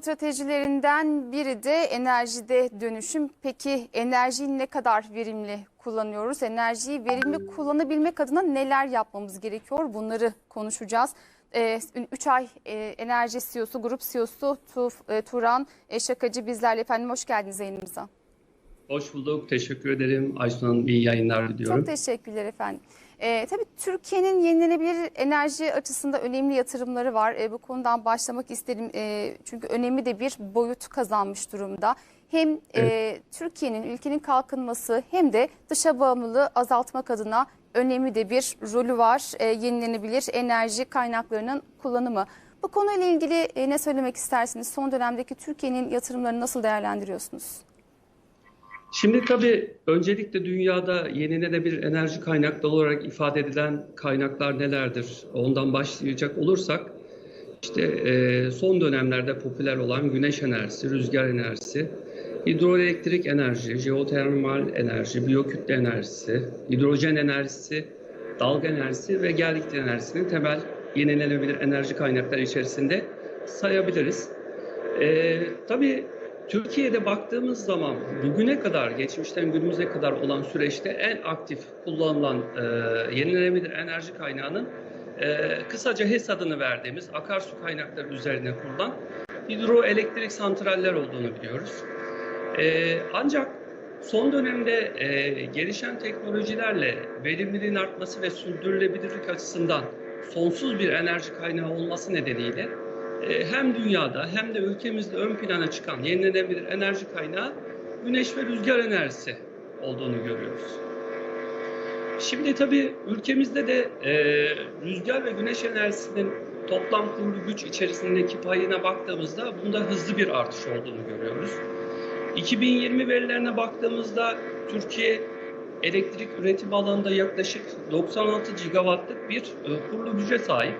stratejilerinden biri de enerjide dönüşüm. Peki enerjiyi ne kadar verimli kullanıyoruz? Enerjiyi verimli kullanabilmek adına neler yapmamız gerekiyor? Bunları konuşacağız. 3 ay e, enerji CEO'su, grup CEO'su Tu- e, Turan e, Şakacı bizlerle efendim hoş geldiniz yayınımıza. Hoş bulduk. Teşekkür ederim. Aysun Hanım iyi yayınlar diliyorum. Çok teşekkürler efendim. Ee, tabii Türkiye'nin yenilenebilir enerji açısında önemli yatırımları var. Ee, bu konudan başlamak isterim. Ee, çünkü önemli de bir boyut kazanmış durumda. Hem e, Türkiye'nin, ülkenin kalkınması hem de dışa bağımlılığı azaltmak adına önemli de bir rolü var. Ee, yenilenebilir enerji kaynaklarının kullanımı. Bu konuyla ilgili e, ne söylemek istersiniz? Son dönemdeki Türkiye'nin yatırımlarını nasıl değerlendiriyorsunuz? Şimdi tabii öncelikle dünyada yenilenebilir enerji kaynakları olarak ifade edilen kaynaklar nelerdir? Ondan başlayacak olursak işte e, son dönemlerde popüler olan güneş enerjisi, rüzgar enerjisi, hidroelektrik enerji, jeotermal enerji, biyokütle enerjisi, hidrojen enerjisi, dalga enerjisi ve gel git enerjisini temel yenilenebilir enerji kaynakları içerisinde sayabiliriz. E, tabii Türkiye'de baktığımız zaman bugüne kadar, geçmişten günümüze kadar olan süreçte en aktif kullanılan e, yenilenebilir enerji kaynağının e, kısaca HES adını verdiğimiz akarsu kaynakları üzerine kurulan hidroelektrik santraller olduğunu biliyoruz. E, ancak son dönemde e, gelişen teknolojilerle verimliliğin artması ve sürdürülebilirlik açısından sonsuz bir enerji kaynağı olması nedeniyle hem dünyada hem de ülkemizde ön plana çıkan yenilenebilir enerji kaynağı güneş ve rüzgar enerjisi olduğunu görüyoruz. Şimdi tabii ülkemizde de e, rüzgar ve güneş enerjisinin toplam kurulu güç içerisindeki payına baktığımızda bunda hızlı bir artış olduğunu görüyoruz. 2020 verilerine baktığımızda Türkiye elektrik üretim alanında yaklaşık 96 gigawattlık bir e, kurulu güce sahip.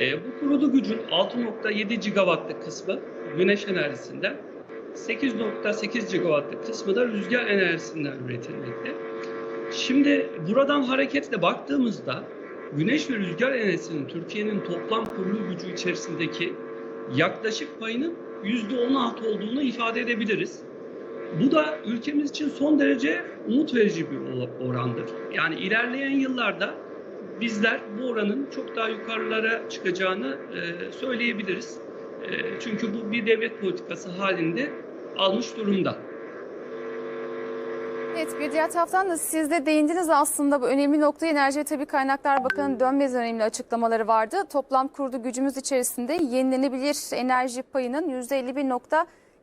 E, bu kurulu gücün 6.7 gigawattlık kısmı güneş enerjisinden, 8.8 gigawattlık kısmı da rüzgar enerjisinden üretilmekte. Şimdi buradan hareketle baktığımızda güneş ve rüzgar enerjisinin Türkiye'nin toplam kurulu gücü içerisindeki yaklaşık payının %16 olduğunu ifade edebiliriz. Bu da ülkemiz için son derece umut verici bir orandır. Yani ilerleyen yıllarda bizler bu oranın çok daha yukarılara çıkacağını e, söyleyebiliriz. E, çünkü bu bir devlet politikası halinde almış durumda. Evet bir diğer taraftan da siz de değindiniz aslında bu önemli noktaya Enerji ve Tabi Kaynaklar Bakanı Dönmez önemli açıklamaları vardı. Toplam kurulu gücümüz içerisinde yenilenebilir enerji payının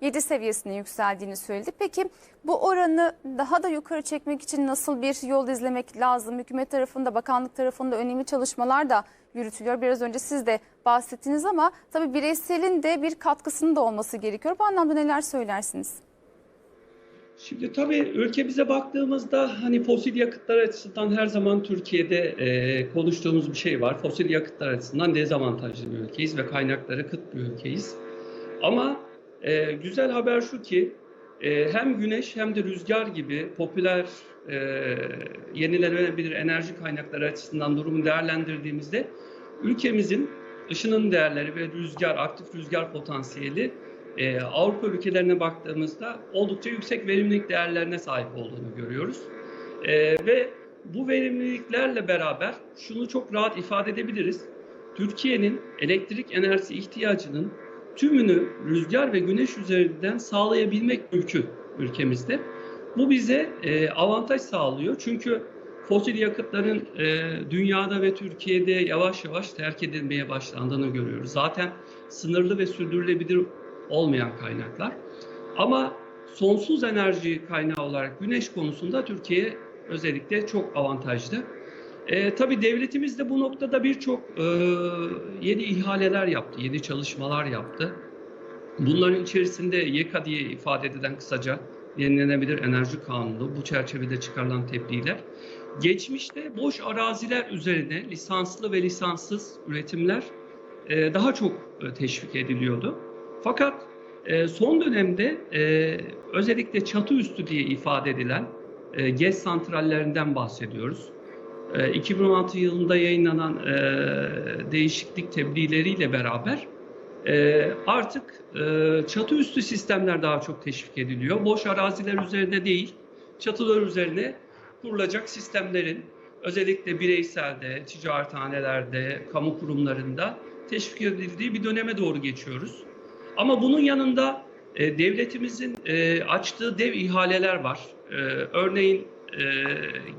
%51.7 seviyesine yükseldiğini söyledi. Peki bu oranı daha da yukarı çekmek için nasıl bir yol izlemek lazım? Hükümet tarafında, bakanlık tarafında önemli çalışmalar da yürütülüyor. Biraz önce siz de bahsettiniz ama tabii bireyselin de bir katkısının da olması gerekiyor. Bu anlamda neler söylersiniz? Şimdi tabii ülkemize baktığımızda hani fosil yakıtlar açısından her zaman Türkiye'de e, konuştuğumuz bir şey var. Fosil yakıtlar açısından dezavantajlı bir ülkeyiz ve kaynakları kıt bir ülkeyiz. Ama e, güzel haber şu ki e, hem güneş hem de rüzgar gibi popüler e, yenilenebilir enerji kaynakları açısından durumu değerlendirdiğimizde ülkemizin ışının değerleri ve rüzgar, aktif rüzgar potansiyeli ee, Avrupa ülkelerine baktığımızda oldukça yüksek verimlilik değerlerine sahip olduğunu görüyoruz. Ee, ve bu verimliliklerle beraber şunu çok rahat ifade edebiliriz. Türkiye'nin elektrik enerjisi ihtiyacının tümünü rüzgar ve güneş üzerinden sağlayabilmek mümkün ülkemizde. Bu bize e, avantaj sağlıyor. Çünkü fosil yakıtların e, dünyada ve Türkiye'de yavaş yavaş terk edilmeye başlandığını görüyoruz. Zaten sınırlı ve sürdürülebilir olmayan kaynaklar. Ama sonsuz enerji kaynağı olarak güneş konusunda Türkiye özellikle çok avantajlı. E, tabii devletimiz de bu noktada birçok e, yeni ihaleler yaptı, yeni çalışmalar yaptı. Bunların içerisinde YEKA diye ifade edilen kısaca yenilenebilir enerji kanunu, bu çerçevede çıkarılan tebliğler. Geçmişte boş araziler üzerine lisanslı ve lisanssız üretimler e, daha çok e, teşvik ediliyordu. Fakat e, son dönemde e, özellikle çatı üstü diye ifade edilen e, GES santrallerinden bahsediyoruz. E, 2016 yılında yayınlanan e, değişiklik tebliğleriyle beraber Ee, artık e, çatı üstü sistemler daha çok teşvik ediliyor. Boş araziler üzerinde değil, çatılar üzerine kurulacak sistemlerin özellikle bireyselde, ticarethanelerde, kamu kurumlarında teşvik edildiği bir döneme doğru geçiyoruz. Ama bunun yanında e, devletimizin e, açtığı dev ihaleler var. E, örneğin e,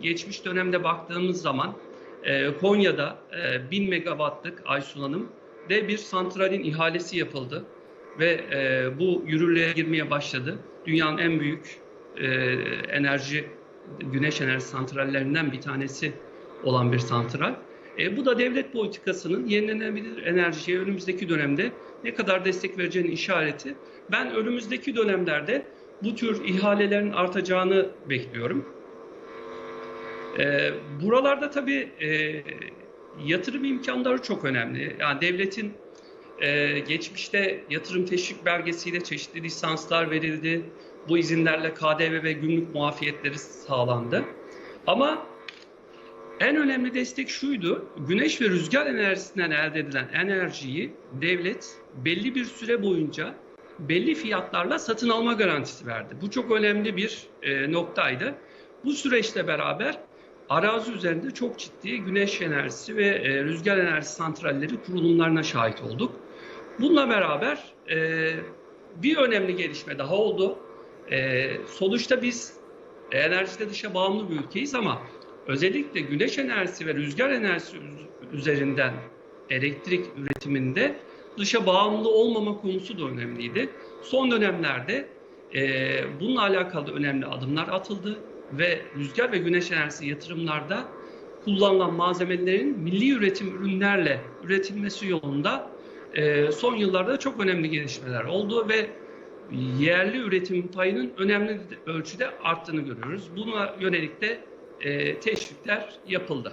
geçmiş dönemde baktığımız zaman e, Konya'da e, 1000 megawattlık ay sulanım de bir santralin ihalesi yapıldı ve e, bu yürürlüğe girmeye başladı. Dünyanın en büyük e, enerji güneş enerji santrallerinden bir tanesi olan bir santral. E, bu da devlet politikasının yenilenebilir enerjiye önümüzdeki dönemde ne kadar destek vereceğinin işareti. Ben önümüzdeki dönemlerde bu tür ihalelerin artacağını bekliyorum. E, buralarda tabii e, yatırım imkanları çok önemli. Yani devletin e, geçmişte yatırım teşvik belgesiyle çeşitli lisanslar verildi. Bu izinlerle KDV ve gümrük muafiyetleri sağlandı. Ama en önemli destek şuydu. Güneş ve rüzgar enerjisinden elde edilen enerjiyi devlet belli bir süre boyunca belli fiyatlarla satın alma garantisi verdi. Bu çok önemli bir e, noktaydı. Bu süreçle beraber arazi üzerinde çok ciddi güneş enerjisi ve e, rüzgar enerjisi santralleri kurulumlarına şahit olduk. Bununla beraber e, bir önemli gelişme daha oldu. E, sonuçta biz enerjide dışa bağımlı bir ülkeyiz ama özellikle güneş enerjisi ve rüzgar enerjisi üzerinden elektrik üretiminde dışa bağımlı olmama konusu da önemliydi. Son dönemlerde e, bununla alakalı önemli adımlar atıldı ve rüzgar ve güneş enerjisi yatırımlarda kullanılan malzemelerin milli üretim ürünlerle üretilmesi yolunda e, son yıllarda çok önemli gelişmeler oldu ve yerli üretim payının önemli ölçüde arttığını görüyoruz. Buna yönelik de e, teşvikler yapıldı.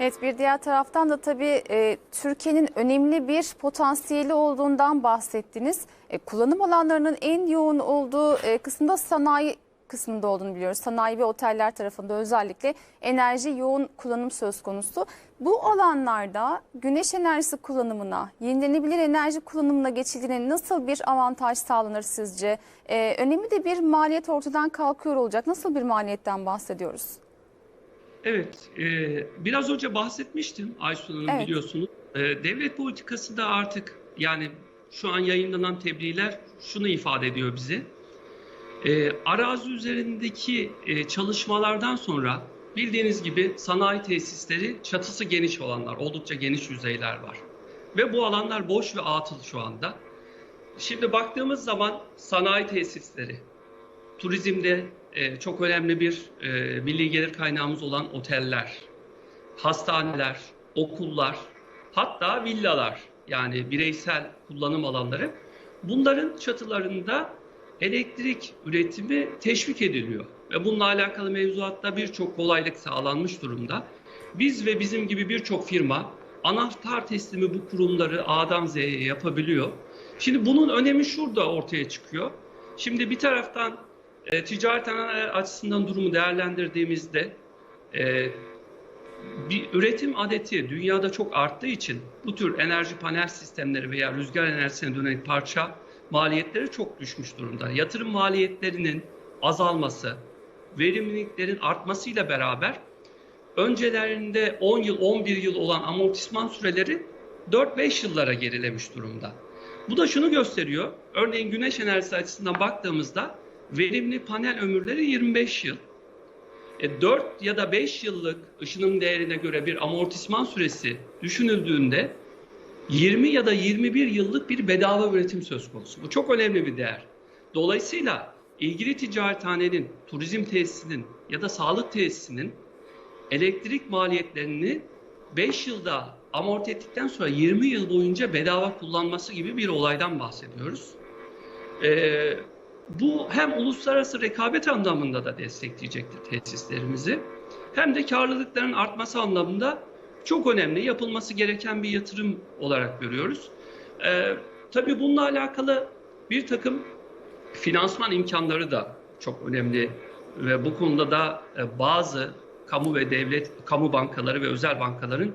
Evet bir diğer taraftan da tabii e, Türkiye'nin önemli bir potansiyeli olduğundan bahsettiniz. E, kullanım alanlarının en yoğun olduğu e, kısımda sanayi kısmında olduğunu biliyoruz. Sanayi ve oteller tarafında özellikle enerji yoğun kullanım söz konusu. Bu alanlarda güneş enerjisi kullanımına, yenilenebilir enerji kullanımına geçildiğinde nasıl bir avantaj sağlanır sizce? Ee, önemli de bir maliyet ortadan kalkıyor olacak. Nasıl bir maliyetten bahsediyoruz? Evet, e, biraz önce bahsetmiştim Aysun Hanım Evet. biliyorsunuz. E, devlet politikası da artık yani şu an yayınlanan tebliğler şunu ifade ediyor bize. E, arazi üzerindeki e, çalışmalardan sonra bildiğiniz gibi sanayi tesisleri çatısı geniş olanlar, oldukça geniş yüzeyler var. Ve bu alanlar boş ve atıl şu anda. Şimdi baktığımız zaman sanayi tesisleri, turizmde e, çok önemli bir e, milli gelir kaynağımız olan oteller, hastaneler, okullar, hatta villalar yani bireysel kullanım alanları bunların çatılarında elektrik üretimi teşvik ediliyor. Ve bununla alakalı mevzuatta birçok kolaylık sağlanmış durumda. Biz ve bizim gibi birçok firma anahtar teslimi bu kurumları A'dan Z'ye yapabiliyor. Şimdi bunun önemi şurada ortaya çıkıyor. Şimdi bir taraftan e, ticaret açısından durumu değerlendirdiğimizde e, bir üretim adeti dünyada çok arttığı için bu tür enerji panel sistemleri veya rüzgar enerjisine dönelik parça maliyetleri çok düşmüş durumda. Yatırım maliyetlerinin azalması, verimliliklerin artmasıyla beraber öncelerinde 10 yıl, 11 yıl olan amortisman süreleri 4-5 yıllara gerilemiş durumda. Bu da şunu gösteriyor. Örneğin güneş enerjisi açısından baktığımızda verimli panel ömürleri 25 yıl. E, 4 ya da 5 yıllık ışınım değerine göre bir amortisman süresi düşünüldüğünde 20 ya da 21 yıllık bir bedava üretim söz konusu. Bu çok önemli bir değer. Dolayısıyla ilgili ticarethanenin, turizm tesisinin ya da sağlık tesisinin elektrik maliyetlerini 5 yılda amorti ettikten sonra 20 yıl boyunca bedava kullanması gibi bir olaydan bahsediyoruz. Ee, bu hem uluslararası rekabet anlamında da destekleyecektir tesislerimizi hem de karlılıkların artması anlamında çok önemli yapılması gereken bir yatırım olarak görüyoruz. Ee, tabii bununla alakalı bir takım finansman imkanları da çok önemli ve bu konuda da e, bazı kamu ve devlet, kamu bankaları ve özel bankaların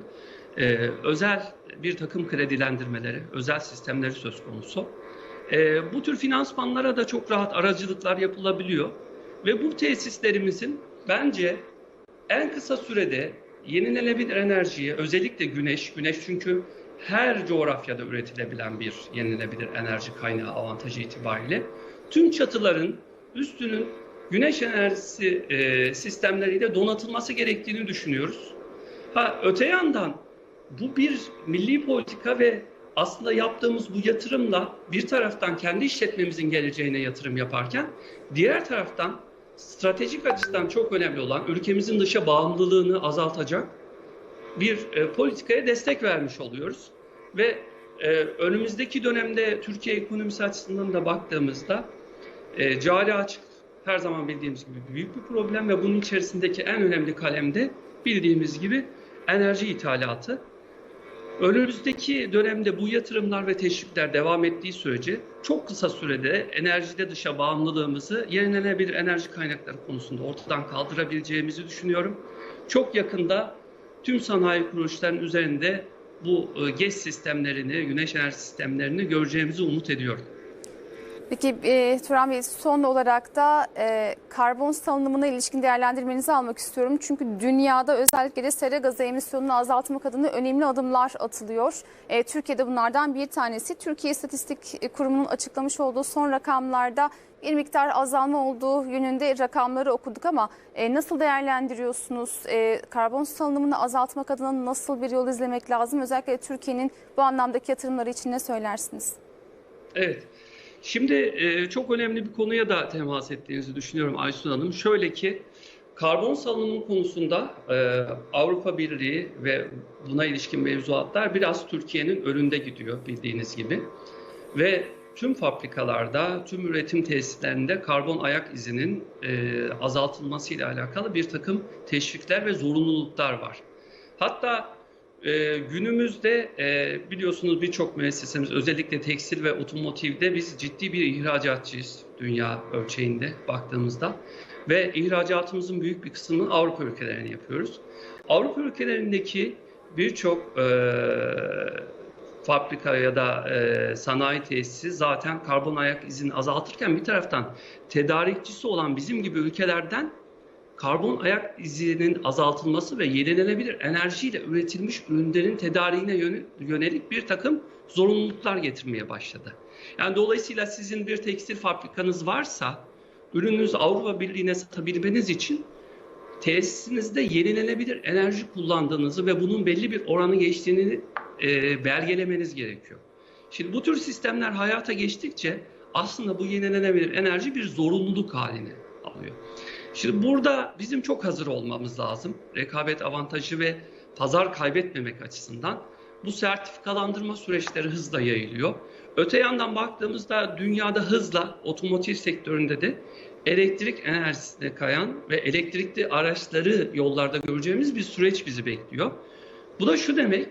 e, özel bir takım kredilendirmeleri, özel sistemleri söz konusu. Ee, bu tür finansmanlara da çok rahat aracılıklar yapılabiliyor. Ve bu tesislerimizin bence en kısa sürede yenilenebilir enerjiye, özellikle güneş, güneş çünkü her coğrafyada üretilebilen bir yenilenebilir enerji kaynağı avantajı itibariyle tüm çatıların üstünün güneş enerjisi e, sistemleriyle donatılması gerektiğini düşünüyoruz. Ha öte yandan bu bir milli politika ve aslında yaptığımız bu yatırımla bir taraftan kendi işletmemizin geleceğine yatırım yaparken diğer taraftan stratejik açıdan çok önemli olan ülkemizin dışa bağımlılığını azaltacak bir e, politikaya destek vermiş oluyoruz. Ve e, önümüzdeki dönemde Türkiye ekonomisi açısından da baktığımızda e, cari açık her zaman bildiğimiz gibi büyük bir problem ve bunun içerisindeki en önemli kalemde bildiğimiz gibi enerji ithalatı. Önümüzdeki dönemde bu yatırımlar ve teşvikler devam ettiği sürece çok kısa sürede enerjide dışa bağımlılığımızı yenilenebilir enerji kaynakları konusunda ortadan kaldırabileceğimizi düşünüyorum. Çok yakında tüm sanayi kuruluşlarının üzerinde bu e, GES sistemlerini, güneş enerji sistemlerini göreceğimizi umut ediyorum. Peki e, Turan Bey son olarak da e, karbon salınımına ilişkin değerlendirmenizi almak istiyorum. Çünkü dünyada özellikle de sera gazı emisyonunu azaltmak adına önemli adımlar atılıyor. E, Türkiye'de bunlardan bir tanesi. Türkiye İstatistik Kurumu'nun açıklamış olduğu son rakamlarda bir miktar azalma olduğu yönünde rakamları okuduk ama e, nasıl değerlendiriyorsunuz? E, karbon salınımını azaltmak adına nasıl bir yol izlemek lazım? Özellikle Türkiye'nin bu anlamdaki yatırımları için ne söylersiniz? Evet. Şimdi e, çok önemli bir konuya da temas ettiğinizi düşünüyorum Aysun Hanım. Şöyle ki karbon salınımı konusunda e, Avrupa Birliği ve buna ilişkin mevzuatlar biraz Türkiye'nin önünde gidiyor bildiğiniz gibi. Ve tüm fabrikalarda, tüm üretim tesislerinde karbon ayak izinin e, azaltılması ile alakalı bir takım teşvikler ve zorunluluklar var. Hatta e, günümüzde e, biliyorsunuz birçok müessesemiz özellikle tekstil ve otomotivde biz ciddi bir ihracatçıyız dünya ölçeğinde baktığımızda. Ve ihracatımızın büyük bir kısmını Avrupa ülkelerine yapıyoruz. Avrupa ülkelerindeki birçok e, fabrika ya da e, sanayi tesisi zaten karbon ayak izini azaltırken bir taraftan tedarikçisi olan bizim gibi ülkelerden karbon ayak izinin azaltılması ve yenilenebilir enerjiyle üretilmiş ürünlerin tedariğine yönelik bir takım zorunluluklar getirmeye başladı. Yani dolayısıyla sizin bir tekstil fabrikanız varsa ürününüzü Avrupa Birliği'ne satabilmeniz için tesisinizde yenilenebilir enerji kullandığınızı ve bunun belli bir oranı geçtiğini e, belgelemeniz gerekiyor. Şimdi bu tür sistemler hayata geçtikçe aslında bu yenilenebilir enerji bir zorunluluk haline alıyor. Şimdi burada bizim çok hazır olmamız lazım. Rekabet avantajı ve pazar kaybetmemek açısından bu sertifikalandırma süreçleri hızla yayılıyor. Öte yandan baktığımızda dünyada hızla otomotiv sektöründe de elektrik enerjisine kayan ve elektrikli araçları yollarda göreceğimiz bir süreç bizi bekliyor. Bu da şu demek,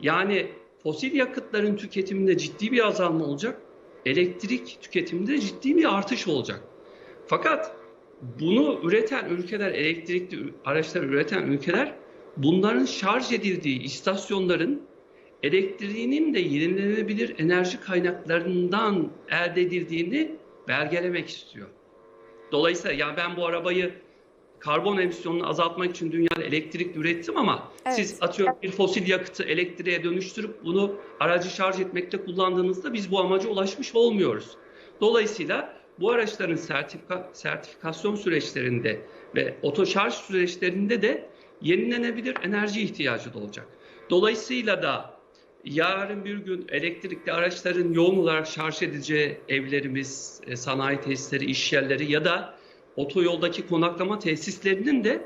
yani fosil yakıtların tüketiminde ciddi bir azalma olacak, elektrik tüketiminde ciddi bir artış olacak. Fakat bunu üreten ülkeler, elektrikli araçlar üreten ülkeler bunların şarj edildiği istasyonların elektriğinin de yenilenebilir enerji kaynaklarından elde edildiğini belgelemek istiyor. Dolayısıyla ya ben bu arabayı karbon emisyonunu azaltmak için dünyada elektrik ürettim ama Evet. siz atıyorum bir fosil yakıtı elektriğe dönüştürüp bunu aracı şarj etmekte kullandığınızda biz bu amaca ulaşmış olmuyoruz. Dolayısıyla bu araçların sertifika, sertifikasyon süreçlerinde ve otoşarj süreçlerinde de yenilenebilir enerji ihtiyacı da olacak. Dolayısıyla da yarın bir gün elektrikli araçların yoğun olarak şarj edileceği evlerimiz, e, sanayi tesisleri, iş yerleri ya da otoyoldaki konaklama tesislerinin de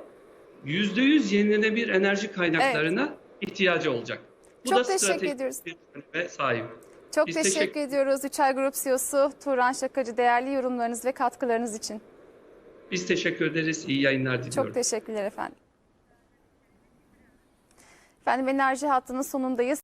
%100 yenilenebilir enerji kaynaklarına ihtiyacı olacak. Bu Çok da teşekkür ediyoruz. öneme sahip. Çok Biz teşekkür, teşekkür- ediyoruz Üçay Grup CEO'su Turan Şakacı değerli yorumlarınız ve katkılarınız için. Biz teşekkür ederiz. İyi yayınlar diliyorum. Çok teşekkürler efendim. Efendim enerji hattının sonundayız.